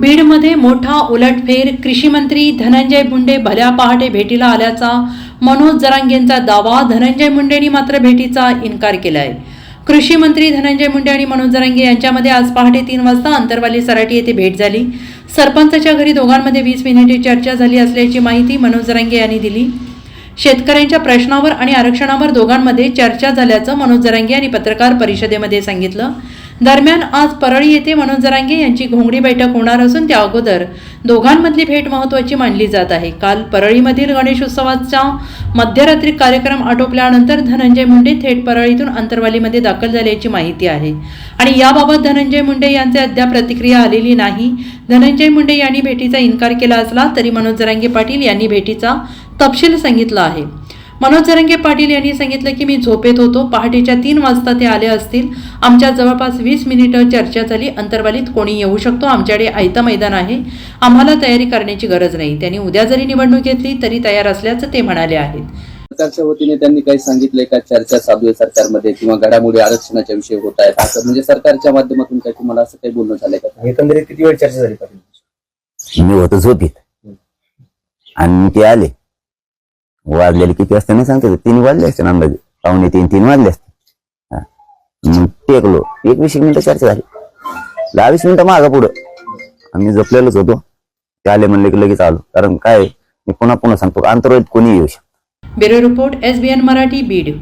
बीडमध्ये मोठा उलटफेर. कृषीमंत्री धनंजय मुंडे भल्या पहाटे भेटीला आल्याचा मनोज जरांगेंचा दावा. धनंजय मुंडेंनी मात्र भेटीचा इन्कार केला आहे कृषी मंत्री धनंजय मुंडे आणि मनोज जरांगे यांच्यामध्ये आज पहाटे तीन वाजता अंतरवाली सराटी येथे भेट झाली. सरपंचाच्या घरी दोघांमध्ये वीस मिनिटे चर्चा झाली असल्याची माहिती मनोज जरांगे यांनी दिली. शेतकऱ्यांच्या प्रश्नावर आणि आरक्षणावर दोघांमध्ये चर्चा झाल्याचं मनोज जरांगे यांनी पत्रकार परिषदेमध्ये सांगितलं. दरम्यान आज परळी येथे मनोज जरांगे यांची घोंगडी बैठक होणार असून त्या अगोदर दोघांमधली भेट महत्त्वाची मानली जात आहे. काल परळीमधील गणेशोत्सवाचा मध्यरात्री कार्यक्रम आटोपल्यानंतर धनंजय मुंडे थेट परळीतून अंतरवालीमध्ये दाखल झाल्याची माहिती आहे. आणि याबाबत धनंजय मुंडे यांचे अद्याप प्रतिक्रिया आलेली नाही. धनंजय मुंडे यांनी भेटीचा इन्कार केला असला तरी मनोज जरांगे पाटील यांनी भेटीचा तपशील सांगितला आहे. मनोज जरंगे पाटील यांनी सांगितलं की मी झोपेत होतो. पहाटेच्या तीन वाजता ते आले असतील. आमच्या जवळपास वीस मिनिटं चर्चा झाली. अंतर्वालीत कोणी येऊ शकतो. आमच्याकडे आयतं मैदान आहे. आम्हाला तयारी करण्याची गरज नाही. त्यांनी उद्या जरी निवडणूक घेतली तरी तयार असल्याचं ते म्हणाले आहेत. सरकारच्या वतीने त्यांनी काही सांगितलंय का? चर्चा चालू आहे सरकारमध्ये किंवा घडामोडी आरक्षणाच्या विषयी होत आहेत. असं म्हणजे सरकारच्या माध्यमातून काही तुम्हाला असं काही बोलणं झालंय का? एकंदरीत किती वेळ चर्चा झाली पाटील मी होतो झोपीत. आणि ते आले. वाजलेले किती वाजता नाही सांगतो तीन वाजले असते ना अंदाजे. पाहुणे तीन तीन वाजले असते. मग टेकलो. एकवीस मिनिटं चर्चा झाली. दहावीस मिनिटं मागा पुढं. आम्ही जपलेलोच होतो. ते आले म्हणले की लगेच आलो. कारण काय मी पुन्हा पुन्हा सांगतो. अंतरोहित कोणी येऊ शकतो. Bureau report S B N Marathi Beed.